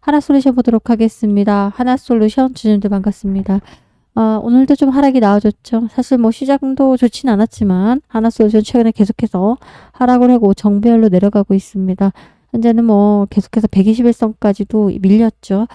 하나 솔루션 보도록 하겠습니다. 하나 솔루션 주님들 반갑습니다. 아, 오늘도 좀 하락이 나와줬죠. 사실 뭐 시장도 좋진 않았지만 하나 솔루션 최근에 계속해서 하락을 하고 정배열로 내려가고 있습니다. 현재는 뭐 계속해서 121선까지도 밀렸죠.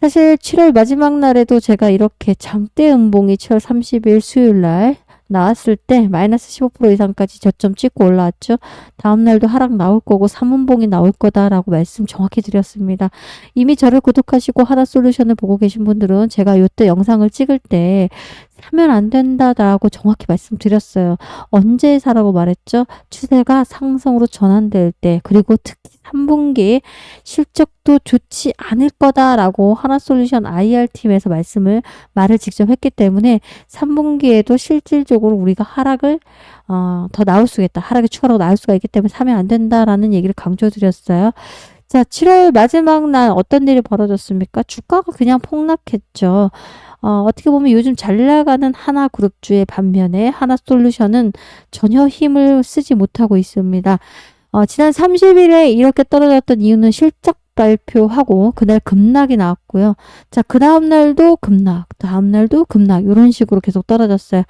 사실 7월 마지막 날에도 제가 이렇게 장대 음봉이 7월 30일 수요일 날 나왔을 때 마이너스 15% 이상까지 저점 찍고 올라왔죠. 다음 날도 하락 나올 거고 3분봉이 나올 거다라고 말씀 정확히 드렸습니다. 이미 저를 구독하시고 하나 솔루션을 보고 계신 분들은 제가 이때 영상을 찍을 때 사면 안 된다라고 정확히 말씀드렸어요. 언제 사라고 말했죠? 추세가 상승으로 전환될 때 그리고 특히 3분기 실적도 좋지 않을 거다라고 하나솔루션 IR팀에서 말씀을 말을 직접 했기 때문에 3분기에도 실질적으로 우리가 하락을 어, 더 나올 수가 있다. 하락이 추가로 나올 수가 있기 때문에 사면 안 된다라는 얘기를 강조드렸어요. 자, 7월 마지막 날 어떤 일이 벌어졌습니까? 주가가 그냥 폭락했죠. 어, 어떻게 보면 요즘 잘 나가는 하나 그룹주의 반면에 하나 솔루션은 전혀 힘을 쓰지 못하고 있습니다. 어, 지난 30일에 이렇게 떨어졌던 이유는 실적 발표하고 그날 급락이 나왔고요. 자, 그 다음 날도 급락, 다음 날도 급락 이런 식으로 계속 떨어졌어요.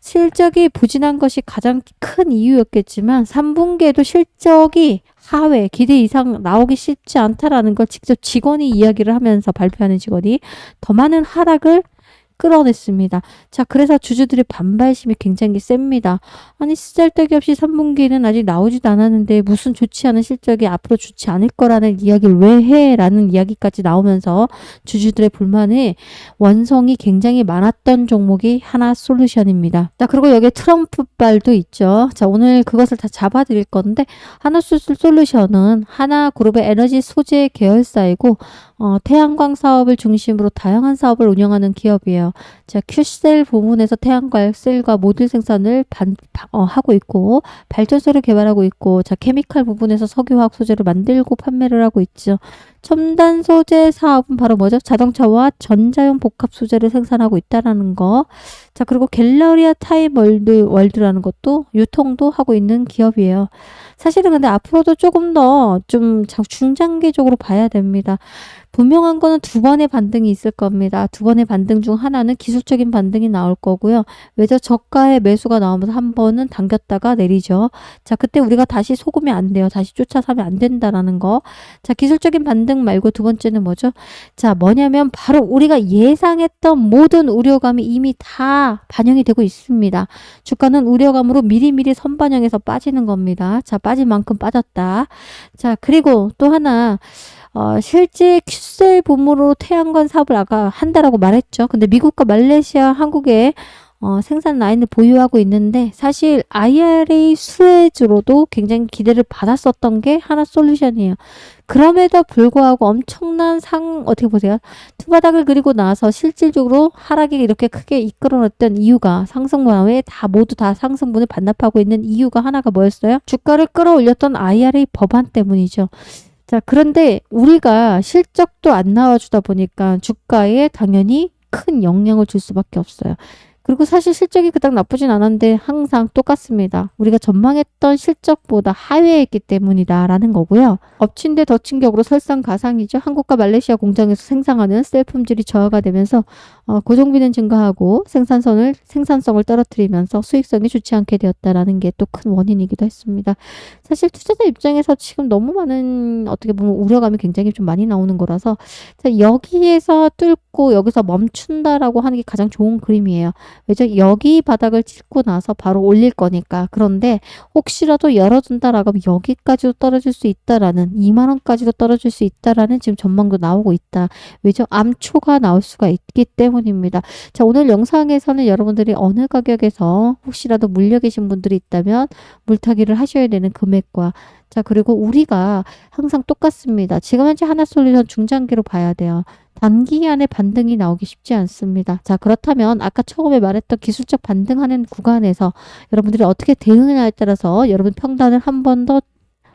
실적이 부진한 것이 가장 큰 이유였겠지만 3분기에도 실적이 하회 기대 이상 나오기 쉽지 않다라는 걸 직접 직원이 이야기를 하면서 발표하는 직원이 더 많은 하락을 끌어냈습니다. 자, 그래서 주주들의 반발심이 굉장히 셉니다. 아니, 쓰잘데기 없이 3분기는 아직 나오지도 않았는데 무슨 좋지 않은 실적이 앞으로 좋지 않을 거라는 이야기를 왜 해? 라는 이야기까지 나오면서 주주들의 불만이 원성이 굉장히 많았던 종목이 하나 솔루션입니다. 자, 그리고 여기에 트럼프발도 있죠. 자, 오늘 그것을 다 잡아드릴 건데, 하나 솔루션은 하나 그룹의 에너지 소재 계열사이고, 어, 태양광 사업을 중심으로 다양한 사업을 운영하는 기업이에요. 자, 큐셀 부문에서 태양광 셀과 모듈 생산을 반, 어, 하고 있고, 발전소를 개발하고 있고, 자, 케미칼 부분에서 석유화학 소재를 만들고 판매를 하고 있죠. 첨단 소재 사업은 바로 뭐죠? 자동차와 전자용 복합 소재를 생산하고 있다라는 거. 자, 그리고 갤러리아 타임 월드, 월드라는 것도 유통도 하고 있는 기업이에요. 사실은 근데 앞으로도 조금 더 좀 중장기적으로 봐야 됩니다. 분명한 거는 두 번의 반등이 있을 겁니다. 두 번의 반등 중 하나는 기술적인 반등이 나올 거고요. 외저 저가의 매수가 나오면서 한 번은 당겼다가 내리죠. 자, 그때 우리가 다시 속으면 안 돼요. 다시 쫓아서면 안 된다라는 거. 자, 기술적인 반등 말고 두 번째는 뭐죠? 자, 뭐냐면 바로 우리가 예상했던 모든 우려감이 이미 다 반영이 되고 있습니다. 주가는 우려감으로 미리미리 선반영해서 빠지는 겁니다. 자, 빠진 만큼 빠졌다. 자, 그리고 또 하나 어, 실제 큐셀 본무로 태양광 사업을 아까 한다라고 말했죠. 근데 미국과 말레이시아, 한국에 어, 생산 라인을 보유하고 있는데 사실 IRA 수혜주로도 굉장히 기대를 받았었던 게 하나 솔루션이에요. 그럼에도 불구하고 엄청난 상 어떻게 보세요? 투바닥을 그리고 나서 실질적으로 하락이 이렇게 크게 이끌어냈던 이유가 상승분에 다 모두 다 상승분을 반납하고 있는 이유가 하나가 뭐였어요? 주가를 끌어올렸던 IRA 법안 때문이죠. 자, 그런데 우리가 실적도 안 나와주다 보니까 주가에 당연히 큰 영향을 줄 수밖에 없어요. 그리고 사실 실적이 그닥 나쁘진 않았는데 항상 똑같습니다. 우리가 전망했던 실적보다 하회했기 때문이다라는 거고요. 엎친 데 덮친 격으로 설상가상이죠. 한국과 말레이시아 공장에서 생산하는 셀 품질이 저하가 되면서 어, 고정비는 증가하고 생산선을 생산성을 떨어뜨리면서 수익성이 좋지 않게 되었다라는 게 또 큰 원인이기도 했습니다. 사실 투자자 입장에서 지금 너무 많은 어떻게 보면 우려감이 굉장히 좀 많이 나오는 거라서 자, 여기에서 뚫고 여기서 멈춘다라고 하는 게 가장 좋은 그림이에요. 왜죠? 여기 바닥을 찍고 나서 바로 올릴 거니까. 그런데 혹시라도 열어준다라고 하면 여기까지도 떨어질 수 있다라는 2만 원까지도 떨어질 수 있다라는 지금 전망도 나오고 있다. 왜죠? 암초가 나올 수가 있기 때문입니다. 자, 오늘 영상에서는 여러분들이 어느 가격에서 혹시라도 물려 계신 분들이 있다면 물타기를 하셔야 되는 금액과 자, 그리고 우리가 항상 똑같습니다. 지금 현재 하나솔루션 중장기로 봐야 돼요. 단기간에 반등이 나오기 쉽지 않습니다. 자, 그렇다면 아까 처음에 말했던 기술적 반등하는 구간에서 여러분들이 어떻게 대응하냐에 따라서 여러분 평단을 한 번 더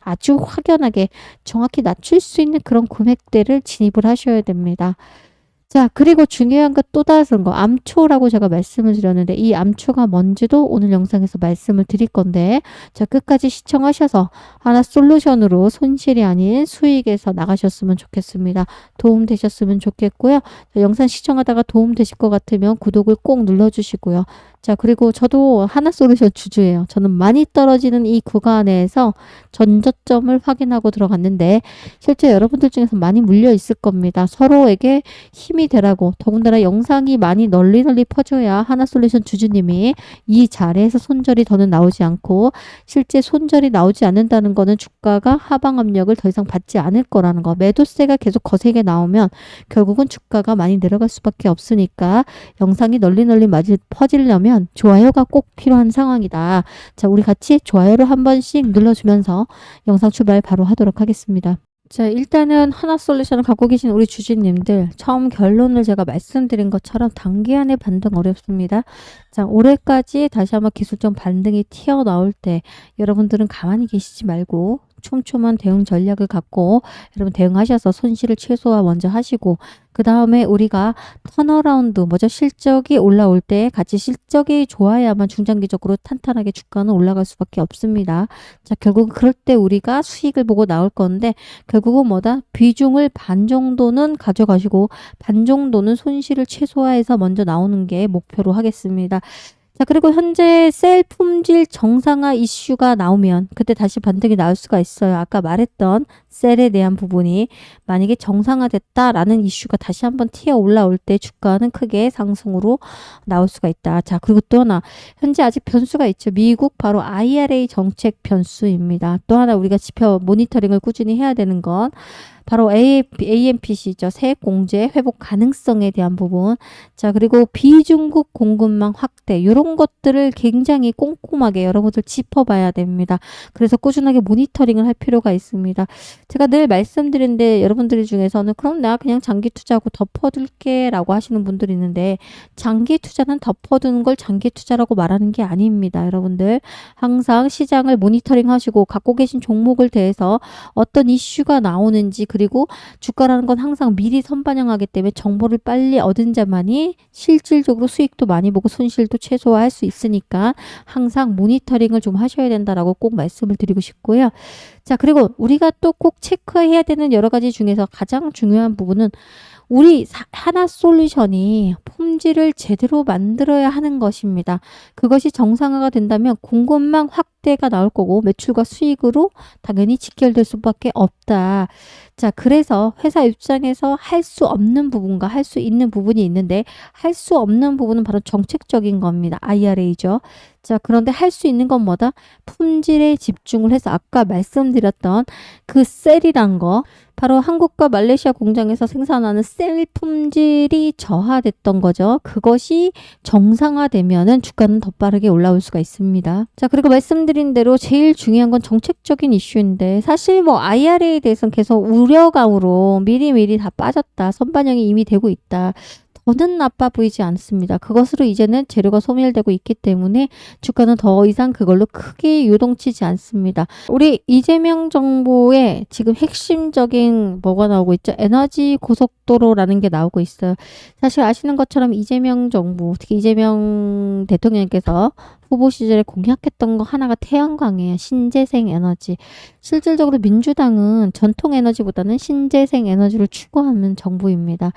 아주 확연하게 정확히 낮출 수 있는 그런 금액대를 진입을 하셔야 됩니다. 자, 그리고 중요한 거또 다른 거, 암초라고 제가 말씀을 드렸는데, 이 암초가 뭔지도 오늘 영상에서 말씀을 드릴 건데, 자, 끝까지 시청하셔서 하나 솔루션으로 손실이 아닌 수익에서 나가셨으면 좋겠습니다. 도움 되셨으면 좋겠고요. 자, 영상 시청하다가 도움 되실 것 같으면 구독을 꼭 눌러주시고요. 자, 그리고 저도 하나 솔루션 주주예요. 저는 많이 떨어지는 이 구간에서 전저점을 확인하고 들어갔는데, 실제 여러분들 중에서 많이 물려 있을 겁니다. 서로에게 힘이 되라고, 더군다나 영상이 많이 널리 널리 퍼져야 하나 솔루션 주주님이 이 자리에서 손절이 더는 나오지 않고, 실제 손절이 나오지 않는다는 거는 주가가 하방 압력을 더 이상 받지 않을 거라는 거. 매도세가 계속 거세게 나오면 결국은 주가가 많이 내려갈 수밖에 없으니까 영상이 널리 널리 퍼지려면 좋아요가 꼭 필요한 상황이다. 자, 우리 같이 좋아요를 한 번씩 눌러주면서 영상 출발 바로 하도록 하겠습니다. 자, 일단은 하나 솔루션을 갖고 계신 우리 주주님들, 처음 결론을 제가 말씀드린 것처럼 단기간에 반등 어렵습니다. 자, 올해까지 다시 한번 기술적 반등이 튀어나올 때 여러분들은 가만히 계시지 말고 촘촘한 대응 전략을 갖고 여러분 대응하셔서 손실을 최소화 먼저 하시고 그 다음에 우리가 턴어라운드 먼저 실적이 올라올 때 같이 실적이 좋아야만 중장기적으로 탄탄하게 주가는 올라갈 수밖에 없습니다. 자 결국은 그럴 때 우리가 수익을 보고 나올 건데 결국은 뭐다 비중을 반 정도는 가져가시고 반 정도는 손실을 최소화해서 먼저 나오는 게 목표로 하겠습니다. 자, 그리고 현재 셀 품질 정상화 이슈가 나오면 그때 다시 반등이 나올 수가 있어요. 아까 말했던 셀에 대한 부분이 만약에 정상화됐다라는 이슈가 다시 한번 튀어 올라올 때 주가는 크게 상승으로 나올 수가 있다. 자, 그리고 또 하나 현재 아직 변수가 있죠. 미국 바로 IRA 정책 변수입니다. 또 하나 우리가 지표 모니터링을 꾸준히 해야 되는 건 바로 AMPC죠. 세액 공제 회복 가능성에 대한 부분. 자, 그리고 비중국 공급망 확대. 이런 것들을 굉장히 꼼꼼하게 여러분들 짚어봐야 됩니다. 그래서 꾸준하게 모니터링을 할 필요가 있습니다. 제가 늘 말씀드리는데 여러분들 중에서는 그럼 내가 그냥 장기 투자하고 덮어둘게 라고 하시는 분들이 있는데 장기 투자는 덮어두는 걸 장기 투자라고 말하는 게 아닙니다. 여러분들 항상 시장을 모니터링 하시고 갖고 계신 종목을 대해서 어떤 이슈가 나오는지 그 그리고 주가라는 건 항상 미리 선반영하기 때문에 정보를 빨리 얻은 자만이 실질적으로 수익도 많이 보고 손실도 최소화할 수 있으니까 항상 모니터링을 좀 하셔야 된다라고 꼭 말씀을 드리고 싶고요. 자, 그리고 우리가 또 꼭 체크해야 되는 여러 가지 중에서 가장 중요한 부분은 우리 하나 솔루션이 품질을 제대로 만들어야 하는 것입니다. 그것이 정상화가 된다면 공급망 확대가 나올 거고 매출과 수익으로 당연히 직결될 수밖에 없다. 자, 그래서 회사 입장에서 할 수 없는 부분과 할 수 있는 부분이 있는데 할 수 없는 부분은 바로 정책적인 겁니다. IRA죠. 자, 그런데 할 수 있는 건 뭐다? 품질에 집중을 해서 아까 말씀드렸던 그 셀이란 거 바로 한국과 말레이시아 공장에서 생산하는 셀 품질이 저하됐던 거죠. 그것이 정상화되면은 주가는 더 빠르게 올라올 수가 있습니다. 자, 그리고 말씀드린 대로 제일 중요한 건 정책적인 이슈인데 사실 뭐 IRA에 대해서는 계속 우려감으로 미리미리 다 빠졌다. 선반영이 이미 되고 있다. 더는 나빠 보이지 않습니다. 그것으로 이제는 재료가 소멸되고 있기 때문에 주가는 더 이상 그걸로 크게 요동치지 않습니다. 우리 이재명 정부의 지금 핵심적인 뭐가 나오고 있죠? 에너지 고속도로라는 게 나오고 있어요. 사실 아시는 것처럼 이재명 정부, 특히 이재명 대통령께서 후보 시절에 공약했던 거 하나가 태양광이에요. 신재생 에너지. 실질적으로 민주당은 전통 에너지보다는 신재생 에너지를 추구하는 정부입니다.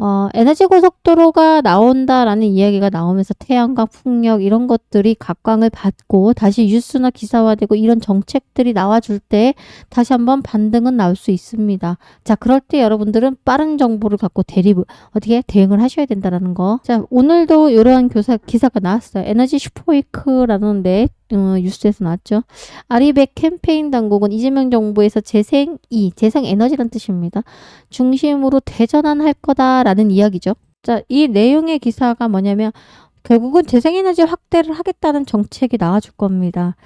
어, 에너지 고속도로가 나온다라는 이야기가 나오면서 태양광, 풍력 이런 것들이 각광을 받고 다시 뉴스나 기사화되고 이런 정책들이 나와줄 때 다시 한번 반등은 나올 수 있습니다. 자, 그럴 때 여러분들은 빠른 정보를 갖고 대립 어떻게 대응을 하셔야 된다라는 거. 자, 오늘도 이러한 교사 기사가 나왔어요. 에너지 슈퍼위크라는데 어, 뉴스에서 나왔죠. 아리백 캠페인 당국은 이재명 정부에서 재생이, 재생에너지란 뜻입니다. 중심으로 대전환할 거다라는 이야기죠. 자, 이 내용의 기사가 뭐냐면 결국은 재생에너지 확대를 하겠다는 정책이 나와줄 겁니다.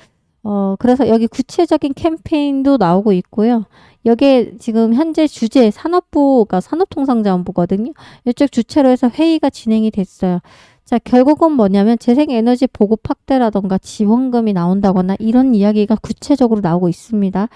어, 그래서 여기 구체적인 캠페인도 나오고 있고요. 여기에 지금 현재 주제 산업부가 산업통상자원부거든요. 이쪽 주체로 해서 회의가 진행이 됐어요. 자, 결국은 뭐냐면 재생에너지 보급 확대라던가 지원금이 나온다거나 이런 이야기가 구체적으로 나오고 있습니다.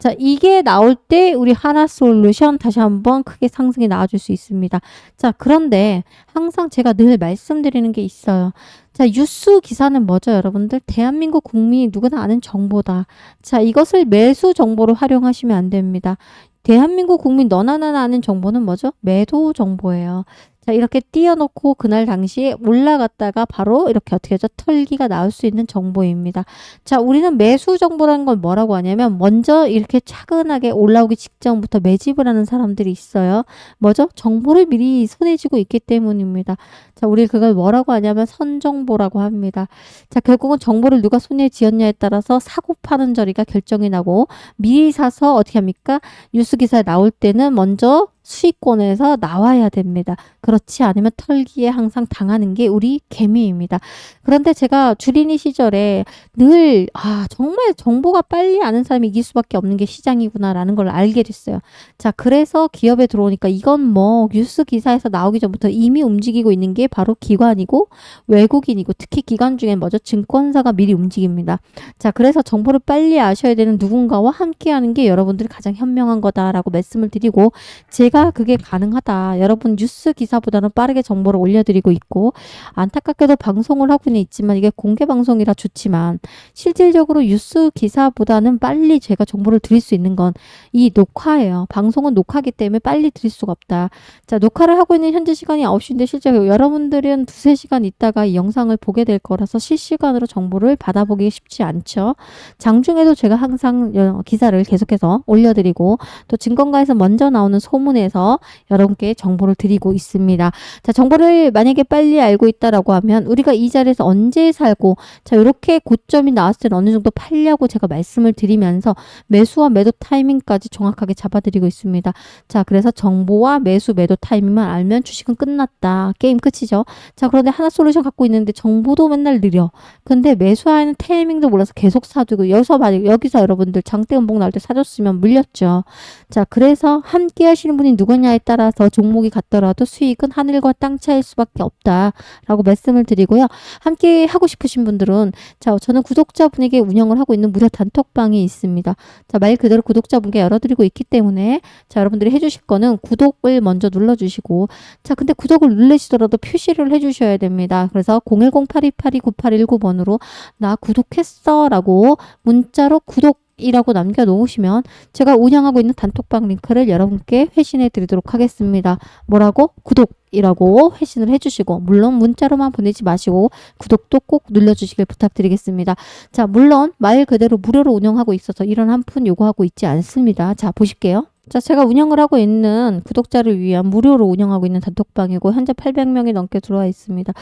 자, 이게 나올 때 우리 하나 솔루션 다시 한번 크게 상승이 나와줄 수 있습니다. 자, 그런데 항상 제가 늘 말씀드리는 게 있어요. 자, 뉴스 기사는 뭐죠, 여러분들? 대한민국 국민이 누구나 아는 정보다. 자, 이것을 매수 정보로 활용하시면 안 됩니다. 대한민국 국민 너나 나나 아는 정보는 뭐죠? 매도 정보예요. 자, 이렇게 띄워놓고 그날 당시에 올라갔다가 바로 이렇게 어떻게 하죠? 털기가 나올 수 있는 정보입니다. 자, 우리는 매수 정보라는 걸 뭐라고 하냐면 먼저 이렇게 차근하게 올라오기 직전부터 매집을 하는 사람들이 있어요. 뭐죠? 정보를 미리 손에 쥐고 있기 때문입니다. 자, 우리 그걸 뭐라고 하냐면 선정보라고 합니다. 자, 결국은 정보를 누가 손에 쥐었냐에 따라서 사고 파는 저리가 결정이 나고 미리 사서 어떻게 합니까? 뉴스 기사에 나올 때는 먼저 수익권에서 나와야 됩니다. 그렇지 않으면 털기에 항상 당하는 게 우리 개미입니다. 그런데 제가 주린이 시절에 늘, 아, 정말 정보가 빨리 아는 사람이 이길 수밖에 없는 게 시장이구나라는 걸 알게 됐어요. 자, 그래서 기업에 들어오니까 이건 뭐 뉴스 기사에서 나오기 전부터 이미 움직이고 있는 게 바로 기관이고 외국인이고 특히 기관 중에 뭐죠? 증권사가 미리 움직입니다. 자, 그래서 정보를 빨리 아셔야 되는 누군가와 함께 하는 게 여러분들이 가장 현명한 거다라고 말씀을 드리고 제가 그게 가능하다. 여러분 뉴스 기사보다는 빠르게 정보를 올려드리고 있고 안타깝게도 방송을 하고는 있지만 이게 공개 방송이라 좋지만 실질적으로 뉴스 기사보다는 빨리 제가 정보를 드릴 수 있는 건 이 녹화예요. 방송은 녹화기 때문에 빨리 드릴 수가 없다. 자, 녹화를 하고 있는 현재 시간이 9시인데 실제 여러분들은 두세 시간 있다가 이 영상을 보게 될 거라서 실시간으로 정보를 받아보기 쉽지 않죠. 장중에도 제가 항상 여- 기사를 계속해서 올려드리고 또 증권가에서 먼저 나오는 소문에 서 여러분께 정보를 드리고 있습니다. 자, 정보를 만약에 빨리 알고 있다라고 하면 우리가 이 자리에서 언제 살고 자, 이렇게 고점이 나왔을 때는 어느 정도 팔려고 제가 말씀을 드리면서 매수와 매도 타이밍까지 정확하게 잡아드리고 있습니다. 자, 그래서 정보와 매수, 매도 타이밍만 알면 주식은 끝났다. 게임 끝이죠. 자, 그런데 하나 솔루션 갖고 있는데 정보도 맨날 느려. 근데 매수하는 타이밍도 몰라서 계속 사두고 여기서 만약 여기서 여러분들 장대 음봉 나올 때 사줬으면 물렸죠. 자, 그래서 함께 하시는 분이 누구냐에 따라서 종목이 같더라도 수익은 하늘과 땅 차일 수밖에 없다라고 말씀을 드리고요. 함께 하고 싶으신 분들은 자, 저는 구독자분에게 운영을 하고 있는 무료 단톡방이 있습니다. 자, 말 그대로 구독자분께 열어드리고 있기 때문에 자, 여러분들이 해주실 거는 구독을 먼저 눌러주시고 자, 근데 구독을 누르시더라도 표시를 해주셔야 됩니다. 그래서 010-8282-9819번으로 나 구독했어 라고 문자로 구독 이라고 남겨놓으시면 제가 운영하고 있는 단톡방 링크를 여러분께 회신해 드리도록 하겠습니다. 뭐라고? 구독 이라고 회신을 해주시고 물론 문자로만 보내지 마시고 구독도 꼭 눌러주시길 부탁드리겠습니다. 자 물론 말 그대로 무료로 운영하고 있어서 이런 한 푼 요구하고 있지 않습니다. 자 보실게요. 자, 제가 운영을 하고 있는 구독자를 위한 무료로 운영하고 있는 단톡방이고 현재 800명이 넘게 들어와 있습니다.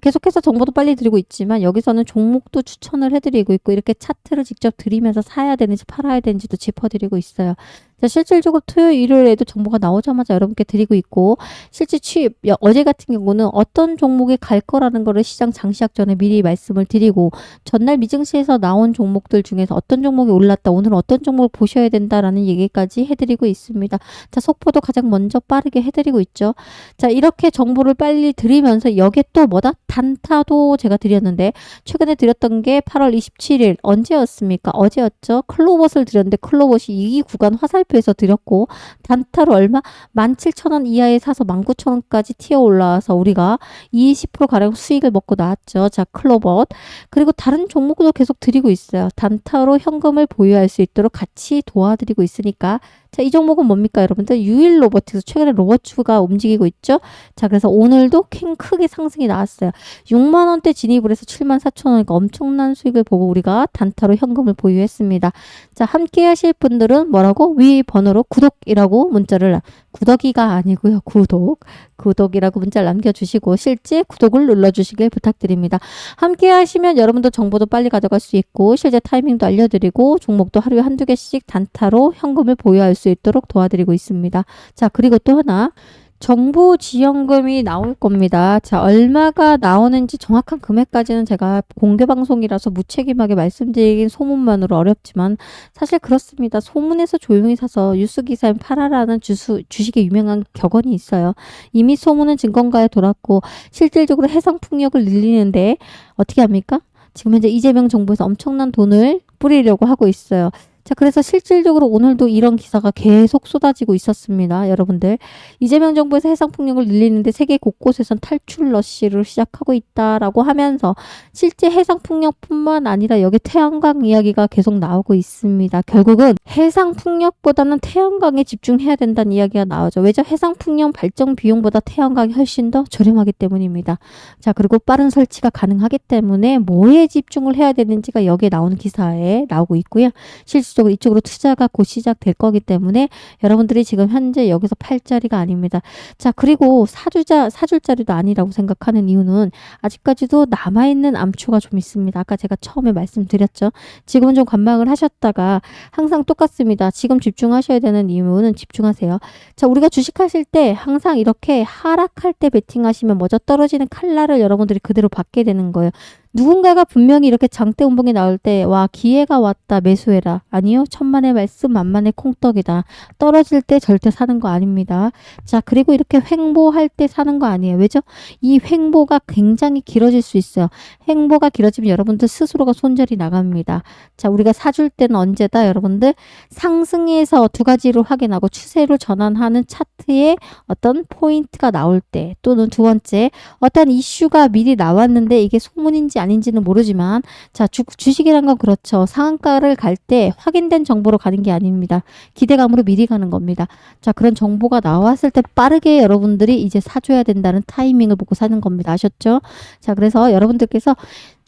계속해서 정보도 빨리 드리고 있지만 여기서는 종목도 추천을 해드리고 있고 이렇게 차트를 직접 드리면서 사야 되는지 팔아야 되는지도 짚어드리고 있어요. 자, 실질적으로 토요일, 일요일에도 정보가 나오자마자 여러분께 드리고 있고 실제 취입 여- 어제 같은 경우는 어떤 종목이 갈 거라는 거를 시장 장시작 전에 미리 말씀을 드리고 전날 미증시에서 나온 종목들 중에서 어떤 종목이 올랐다 오늘 어떤 종목을 보셔야 된다라는 얘기까지 해드리고 있습니다. 자, 속보도 가장 먼저 빠르게 해드리고 있죠. 자, 이렇게 정보를 빨리 드리면서 여기에 또 뭐다? 단타도 제가 드렸는데 최근에 드렸던 게 8월 27일 언제였습니까? 어제였죠. 클로벗을 드렸는데 클로벗이 이 구간 화살표에서 드렸고 단타로 얼마? 17,000원 이하에 사서 19,000원까지 튀어 올라와서 우리가 20% 가량 수익을 먹고 나왔죠. 자, 클로벗. 그리고 다른 종목도 계속 드리고 있어요. 단타로 현금을 보유할 수 있도록 같이 도와드리고 있으니까 자, 이 종목은 뭡니까, 여러분들? 유일 로버트에서 최근에 로버츠가 움직이고 있죠? 자, 그래서 오늘도 킹 크게 상승이 나왔어요. 6만 원대 진입을 해서 7만 4천 원이니까 엄청난 수익을 보고 우리가 단타로 현금을 보유했습니다. 자, 함께 하실 분들은 뭐라고? 위 번호로 구독이라고 문자를 남- 구더기가 아니고요. 구독. 구독이라고 문자를 남겨주시고 실제 구독을 눌러주시길 부탁드립니다. 함께 하시면 여러분도 정보도 빨리 가져갈 수 있고 실제 타이밍도 알려드리고 종목도 하루에 한두 개씩 단타로 현금을 보유할 수 있도록 도와드리고 있습니다. 자, 그리고 또 하나. 정부 지원금이 나올 겁니다. 자, 얼마가 나오는지 정확한 금액까지는 제가 공개 방송이라서 무책임하게 말씀드리긴 소문만으로 어렵지만 사실 그렇습니다. 소문에서 조용히 사서 뉴스 기사에 팔아라는 주수, 주식의 유명한 격언이 있어요. 이미 소문은 증권가에 돌았고 실질적으로 해상 풍력을 늘리는데 어떻게 합니까? 지금 현재 이재명 정부에서 엄청난 돈을 뿌리려고 하고 있어요. 자, 그래서 실질적으로 오늘도 이런 기사가 계속 쏟아지고 있었습니다. 여러분들. 이재명 정부에서 해상풍력을 늘리는데 세계 곳곳에선 탈출 러시를 시작하고 있다라고 하면서 실제 해상풍력뿐만 아니라 여기 태양광 이야기가 계속 나오고 있습니다. 결국은 해상풍력보다는 태양광에 집중해야 된다는 이야기가 나오죠. 왜죠? 해상풍력 발전 비용보다 태양광이 훨씬 더 저렴하기 때문입니다. 자, 그리고 빠른 설치가 가능하기 때문에 뭐에 집중을 해야 되는지가 여기에 나오는 기사에 나오고 있고요. 실 질적으로 이쪽으로 투자가 곧 시작될 거기 때문에 여러분들이 지금 현재 여기서 팔 자리가 아닙니다. 자, 그리고 사주자, 사줄 자리도 아니라고 생각하는 이유는 아직까지도 남아있는 암초가 좀 있습니다. 아까 제가 처음에 말씀드렸죠. 지금은 좀 관망을 하셨다가 항상 똑같습니다. 지금 집중하셔야 되는 이유는 집중하세요. 자, 우리가 주식하실 때 항상 이렇게 하락할 때 베팅하시면 먼저 떨어지는 칼날을 여러분들이 그대로 받게 되는 거예요. 누군가가 분명히 이렇게 장대 운봉이 나올 때, 와, 기회가 왔다, 매수해라. 아니요, 천만의 말씀, 만만의 콩떡이다. 떨어질 때 절대 사는 거 아닙니다. 자, 그리고 이렇게 횡보할 때 사는 거 아니에요. 왜죠? 이 횡보가 굉장히 길어질 수 있어요. 횡보가 길어지면 여러분들 스스로가 손절이 나갑니다. 자, 우리가 사줄 때는 언제다, 여러분들? 상승에서 두 가지를 확인하고 추세로 전환하는 차트에 어떤 포인트가 나올 때, 또는 두 번째, 어떤 이슈가 미리 나왔는데 이게 소문 아닌지는 모르지만 자 주, 주식이란 건 그렇죠. 상한가를 갈 때 확인된 정보로 가는 게 아닙니다. 기대감으로 미리 가는 겁니다. 자 그런 정보가 나왔을 때 빠르게 여러분들이 이제 사줘야 된다는 타이밍을 보고 사는 겁니다. 아셨죠? 자 그래서 여러분들께서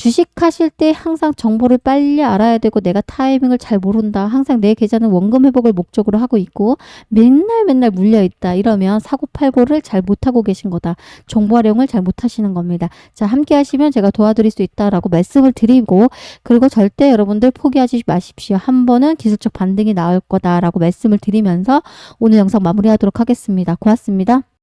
주식하실 때 항상 정보를 빨리 알아야 되고 내가 타이밍을 잘 모른다 항상 내 계좌는 원금 회복을 목적으로 하고 있고 맨날 맨날 물려 있다 이러면 사고 팔고를 잘 못하고 계신 거다 정보 활용을 잘 못하시는 겁니다. 자, 함께 하시면 제가 도와드릴 수 있다라고 말씀을 드리고, 그리고 절대 여러분들 포기하지 마십시오. 한 번은 기술적 반등이 나올 거다라고 말씀을 드리면서 오늘 영상 마무리하도록 하겠습니다. 고맙습니다.